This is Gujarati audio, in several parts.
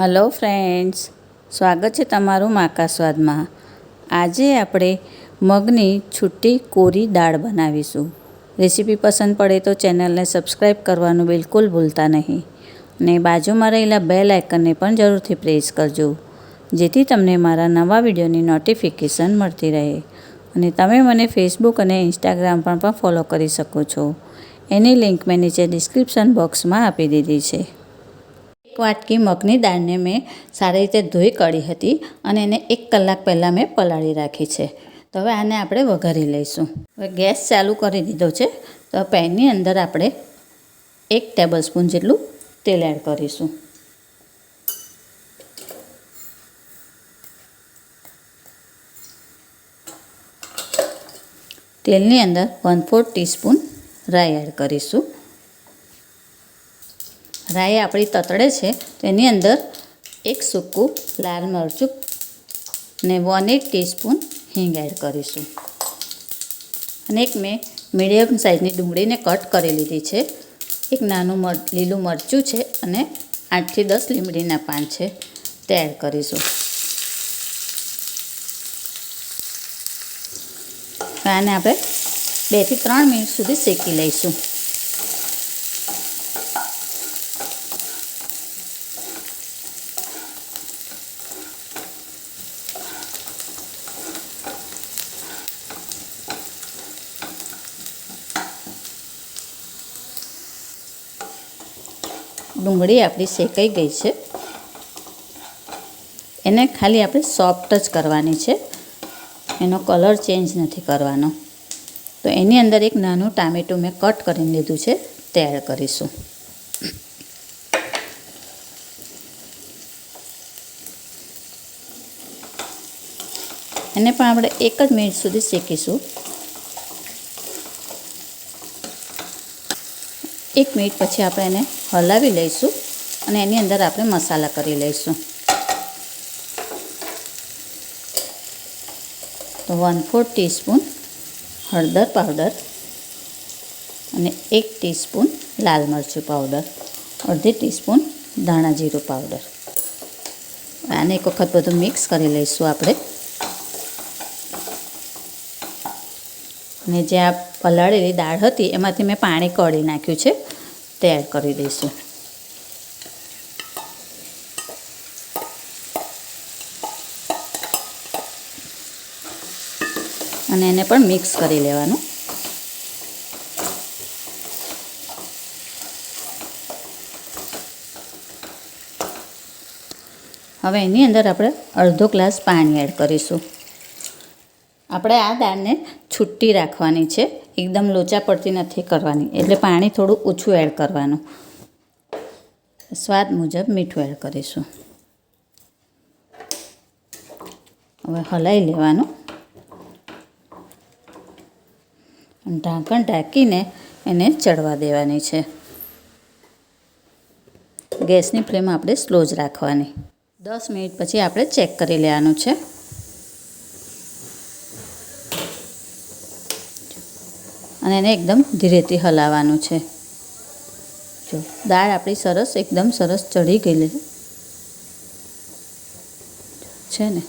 હલો ફ્રેન્ડ્સ, સ્વાગત છે તમારું માકા આજે આપણે મગની છૂટી કોરી દાળ બનાવીશું. રેસીપી પસંદ પડે તો ચેનલને સબસ્ક્રાઈબ કરવાનું બિલકુલ ભૂલતા નહીં. અને બાજુમાં રહેલા બે લાઇકનને પણ જરૂરથી પ્રેસ કરજો, જેથી તમને મારા નવા વિડીયોની નોટિફિકેશન મળતી રહે. અને તમે મને ફેસબુક અને ઇન્સ્ટાગ્રામ પર પણ ફોલો કરી શકો છો. એની લિંક મેં નીચે ડિસ્ક્રિપ્શન બોક્સમાં આપી દીધી છે. વાટકી મગની દાળને મેં સારી રીતે ધોઈ કાઢી હતી અને એને એક કલાક પહેલાં મેં પલાળી રાખી છે. તો હવે આને આપણે વઘારી લઈશું. હવે ગેસ ચાલુ કરી દીધો છે. તો પેનની અંદર આપણે એક ટેબલ સ્પૂન જેટલું તેલ એડ કરીશું. તેલની અંદર વન ફોર્થ ટીસ્પૂન રાઈ એડ કરીશું. રાઈ આપણી તતડે છે, તો એની અંદર એક સૂકું લાલ મરચું ને વન એટ ટીસ્પૂન હિંગ એડ કરીશું. અને એક મેં મીડિયમ સાઇઝની ડુંગળીને કટ કરી લીધી છે. એક નાનું મર, લીલું મરચું છે અને આઠથી દસ લીમડીના પાન છે, તે એડ કરીશું. આને આપણે બેથી ત્રણ મિનિટ સુધી શેકી લઈશું. ડુંગળી આપણી શેકાઈ ગઈ છે. એને ખાલી આપણે સોફ્ટ જ કરવાની છે. એનો કલર ચેન્જ નથી કરવાનો. તો એની અંદર એક નાનું ટામેટું મેં કટ કરીને લીધું છે. તે એડ કરીશું. એને પણ આપણે એક જ મિનિટ સુધી શેકીશું. એક મિનિટ પછી આપણે એને હલાવી લઈશું અને એની અંદર આપણે મસાલા કરી લઈશું. તો વન ફોર્થ ટીસ્પૂન હળદર પાવડર અને એક ટીસ્પૂન લાલ મરચું પાવડર અડધી ટીસ્પૂન ધાણા જીરું પાવડર આને એક વખત બધું મિક્સ કરી લઈશું આપણે. અને જે આ પલાળેલી દાળ હતી, એમાંથી મેં પાણી કળી નાખ્યું છે તે એડ કરી દઈશું. અને એને પણ મિક્સ કરી લેવાનું. હવે એની અંદર આપણે અડધો ગ્લાસ પાણી એડ કરીશું. આપણે આ દાળને છૂટી રાખવાની છે. એકદમ લોચા પડતી નથી કરવાની. એટલે પાણી થોડું ઓછું એડ કરવાનું. સ્વાદ મુજબ મીઠું એડ કરીશું. હવે હલાવી લેવાનું. ઢાંકણ ઢાંકીને એને ચડવા દેવાની છે. ગેસની ફ્લેમ આપણે સ્લો જ રાખવાની. દસ મિનિટ પછી આપણે ચેક કરી લેવાનું છે. અને એને એકદમ ધીરેથી હલાવવાનું છે. જો, દાળ આપણી સરસ, એકદમ સરસ ચડી ગયેલી છે ને?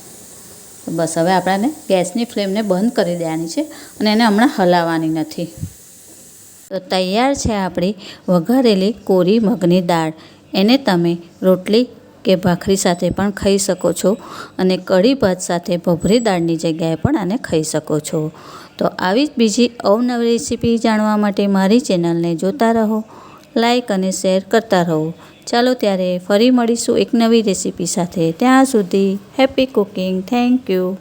તો બસ હવે આપણાને ગેસની ફ્લેમને બંધ કરી દેવાની છે અને એને હમણાં હલાવવાની નથી. તો તૈયાર છે આપણી વઘારેલી કોરી મગની દાળ. એને તમે રોટલી કે ભાખરી સાથે પણ ખાઈ શકો છો અને કઢી ભાત સાથે ભભરી દાળની જગ્યાએ પણ આને ખાઈ શકો છો. તો આવી જ બીજી અવનવી રેસીપી જાણવા માટે મારી ચેનલને જોતા રહો લાઇક અને શેર કરતા રહો. ચાલો ત્યારે ફરી મળીશું એક નવી રેસીપી સાથે. ત્યાં સુધી હેપી કુકિંગ. Thank you.